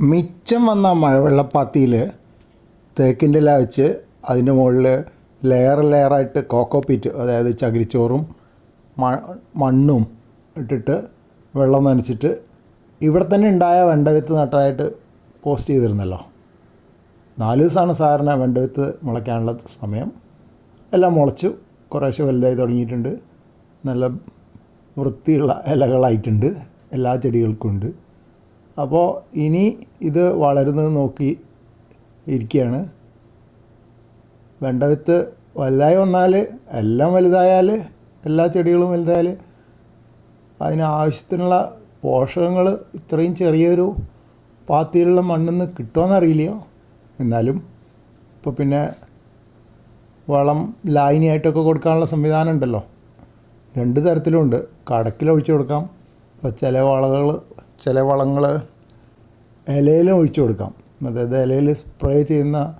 മിച്ചം വന്ന മഴവെള്ളപ്പാത്തിയിൽ തേക്കിന്റെ ഇല വെച്ച് അതിന്റെ മുകളിൽ ലെയർ ലെയറായിട്ട് കോക്കോ പീറ്റ് അതായത് ചകിരിച്ചോറും മണ്ണും ഇട്ടിട്ട് വെള്ളം നനച്ചിട്ട് ഇവിടെ തന്നെ ഉണ്ടായ വെണ്ടവിത്ത് നട്ടതായിട്ട് പോസ്റ്റ് ചെയ്തിരുന്നല്ലോ. നാല് ദിവസമാണ് സാറിന് വെണ്ടവിത്ത് മുളയ്ക്കാനുള്ള സമയം. എല്ലാം മുളച്ചു കുറേശ്ശെ വലുതായി തുടങ്ങിയിട്ടുണ്ട്. നല്ല വൃത്തിയുള്ള ഇലകളായിട്ടുണ്ട് എല്ലാ ചെടികൾക്കും ഉണ്ട്. അപ്പോൾ ഇനി ഇത് വളരുന്നത് നോക്കി ഇരിക്കുകയാണ്. വെണ്ട വിത്ത് വലുതായി വന്നാൽ എല്ലാം വലുതായാൽ എല്ലാ ചെടികളും വലുതായാൽ അതിന് ആവശ്യത്തിനുള്ള പോഷകങ്ങൾ ഇത്രയും ചെറിയൊരു പാത്തിയിലുള്ള മണ്ണിൽ നിന്ന് കിട്ടുമെന്നറിയില്ല എന്നാലും ഇപ്പോൾ പിന്നെ വളം ലായനിയായിട്ടൊക്കെ കൊടുക്കാനുള്ള സംവിധാനം ഉണ്ടല്ലോ. രണ്ട് തരത്തിലുമുണ്ട് കടക്കിലൊഴിച്ചു കൊടുക്കാം. ഇപ്പോൾ ചില വളകൾ ചില വളങ്ങൾ ഇലയിലും ഒഴിച്ചു കൊടുക്കാം. അതായത് ഇലയിൽ സ്പ്രേ ചെയ്യുന്ന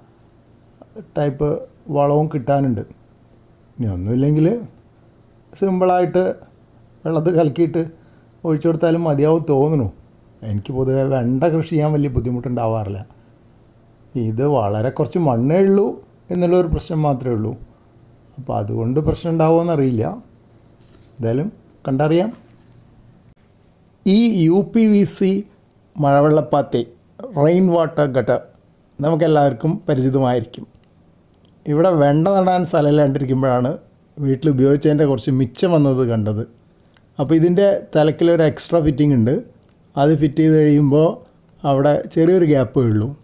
ടൈപ്പ് വളവും കിട്ടാനുണ്ട്. ഇനി ഒന്നുമില്ലെങ്കിൽ സിമ്പിളായിട്ട് വെള്ളത്തിൽ കലക്കിയിട്ട് ഒഴിച്ചു കൊടുത്താലും മതിയാവും തോന്നുന്നു. എനിക്ക് പൊതുവെ വെണ്ട കൃഷി ചെയ്യാൻ വലിയ ബുദ്ധിമുട്ടുണ്ടാവാറില്ല. ഇത് വളരെ കുറച്ച് മണ്ണേ ഉള്ളൂ എന്നുള്ളൊരു പ്രശ്നം മാത്രമേ ഉള്ളൂ. അപ്പോൾ അതുകൊണ്ട് പ്രശ്നം ഉണ്ടാവുമെന്നറിയില്ല എന്തായാലും കണ്ടറിയാം. ഈ യു പി വി സി മഴവെള്ളപ്പാത്തി റെയിൻ വാട്ടർ ഗട്ടർ നമുക്കെല്ലാവർക്കും പരിചിതമായിരിക്കും. ഇവിടെ വെണ്ട നടാൻ സ്ഥലമില്ലാണ്ടിരിക്കുമ്പോഴാണ് വീട്ടിൽ ഉപയോഗിച്ചതിന്റെ കുറച്ച് മിച്ചം വന്നത് കണ്ടത്. അപ്പോൾ ഇതിന്റെ തലക്കിലൊരു എക്സ്ട്രാ ഫിറ്റിംഗ് ഉണ്ട്. അത് ഫിറ്റ് ചെയ്ത് കഴിയുമ്പോൾ അവിടെ ചെറിയൊരു ഗ്യാപ്പേ ഉള്ളൂ.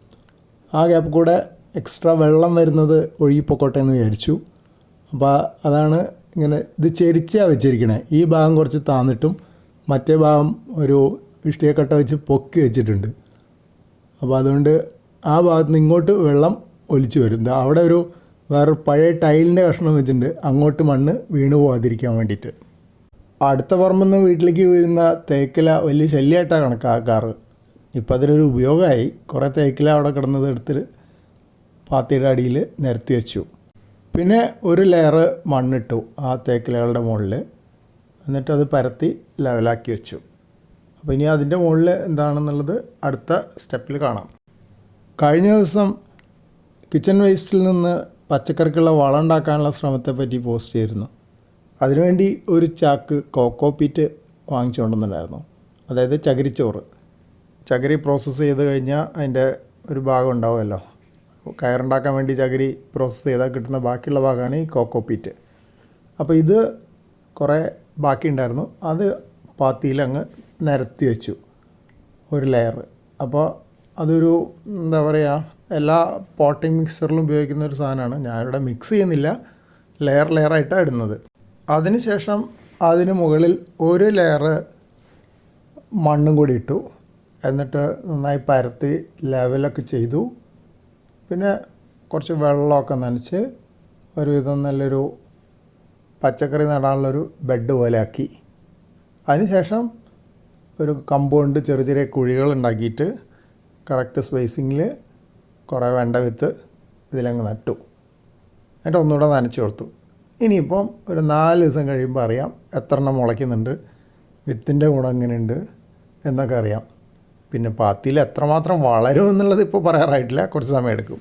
ആ ഗ്യാപ്പ് കൂടെ എക്സ്ട്രാ വെള്ളം വരുന്നത് ഒഴുകിപ്പോക്കോട്ടെ എന്ന് വിചാരിച്ചു. അപ്പോൾ അതാണ് ഇങ്ങനെ ഇത് ചെരിച്ചാണ് വെച്ചിരിക്കണേ. ഈ ഭാഗം കുറച്ച് താന്നിട്ടും മറ്റേ ഭാഗം ഒരു ഇഷ്ടികക്കട്ട വെച്ച് പൊക്കി വെച്ചിട്ടുണ്ട്. അപ്പോൾ അതുകൊണ്ട് ആ ഭാഗത്ത് നിന്ന് ഇങ്ങോട്ട് വെള്ളം ഒലിച്ചു വരും. അവിടെ ഒരു വേറെ പഴയ ടൈലിന്റെ കഷ്ണം വെച്ചിട്ടുണ്ട്. അങ്ങോട്ട് മണ്ണ് വീണ് പോകാതിരിക്കാൻ വേണ്ടിയിട്ട്. അടുത്ത പറമ്പെന്ന് വീട്ടിലേക്ക് വീഴുന്ന തേക്കില വലിയ ശല്യമായിട്ടാണ് കണക്കാക്കാറ്. ഇപ്പോൾ അതിനൊരു ഉപയോഗമായി. കുറേ തേക്കില അവിടെ കിടന്നത് എടുത്തിട്ട് പാത്തിയുടെ അടിയിൽ നിരത്തി വെച്ചു. പിന്നെ ഒരു ലെയർ മണ്ണിട്ടു ആ തേക്കിലകളുടെ മുകളിൽ. എന്നിട്ട് അത് പരത്തി ലെവലാക്കി വെച്ചു. അപ്പോൾ ഇനി അതിന്റെ മുകളിൽ എന്താണെന്നുള്ളത് അടുത്ത സ്റ്റെപ്പിൽ കാണാം. കഴിഞ്ഞ ദിവസം കിച്ചൺ വേസ്റ്റിൽ നിന്ന് പച്ചക്കറിക്കുള്ള വളം ഉണ്ടാക്കാനുള്ള ശ്രമത്തെ പറ്റി പോസ്റ്റ് ചെയ്തിരുന്നു. അതിനുവേണ്ടി ഒരു ചാക്ക് കോക്കോ പീറ്റ് വാങ്ങിച്ചുകൊണ്ടുവന്നിട്ടുണ്ടായിരുന്നു അതായത് ചകിരിച്ചോറ്. ചകിരി പ്രോസസ്സ് ചെയ്ത് കഴിഞ്ഞാൽ അതിന്റെ ഒരു ഭാഗം ഉണ്ടാവുമല്ലോ. കയറുണ്ടാക്കാൻ വേണ്ടി ചകിരി പ്രോസസ്സ് ചെയ്താൽ കിട്ടുന്ന ബാക്കിയുള്ള ഭാഗമാണ് ഈ കോക്കോ പീറ്റ്. അപ്പോൾ ഇത് കുറേ ബാക്കിയുണ്ടായിരുന്നു. അത് പാത്തിയിൽ അങ്ങ് നിരത്തി വെച്ചു. ഒരു ലെയർ അപ്പോൾ അതൊരു എന്താ പറയുക എല്ലാ പോട്ടിംഗ് മിക്സറിലും ഉപയോഗിക്കുന്ന ഒരു സാധനമാണ്. ഞാനിവിടെ മിക്സ് ചെയ്യുന്നില്ല. ലെയർ ലെയറായിട്ടാണ് ഇടുന്നത്. അതിനുശേഷം അതിന് മുകളിൽ ഒരു ലെയർ മണ്ണും കൂടി ഇട്ടു. എന്നിട്ട് നന്നായി പരത്തി ലെവലൊക്കെ ചെയ്തു. പിന്നെ കുറച്ച് വെള്ളമൊക്കെ നനച്ച് ഒരുവിധം നല്ലൊരു പച്ചക്കറി നടാനുള്ളൊരു ബെഡ് പോലെ ആക്കി അതിനുശേഷം ഒരു കമ്പൗണ്ട് ചെറിയ ചെറിയ കുഴികൾ ഉണ്ടാക്കിയിട്ട് കറക്റ്റ് സ്പേസിങ്ങിൽ കുറേ വെണ്ട വിത്ത് ഇതിലങ്ങ് നട്ടു. എന്നിട്ട് ഒന്നുകൂടെ നനച്ചു കൊടുത്തു. ഇനിയിപ്പം ഒരു നാല് ദിവസം കഴിയുമ്പോൾ അറിയാം എത്ര എണ്ണം മുളയ്ക്കുന്നുണ്ട് വിത്തിന്റെ ഗുണം എങ്ങനെയുണ്ട് എന്നൊക്കെ അറിയാം. പിന്നെ പാത്തിയിൽ എത്രമാത്രം വളരും എന്നുള്ളത് ഇപ്പോൾ പറയാറായിട്ടില്ല കുറച്ച് സമയം എടുക്കും.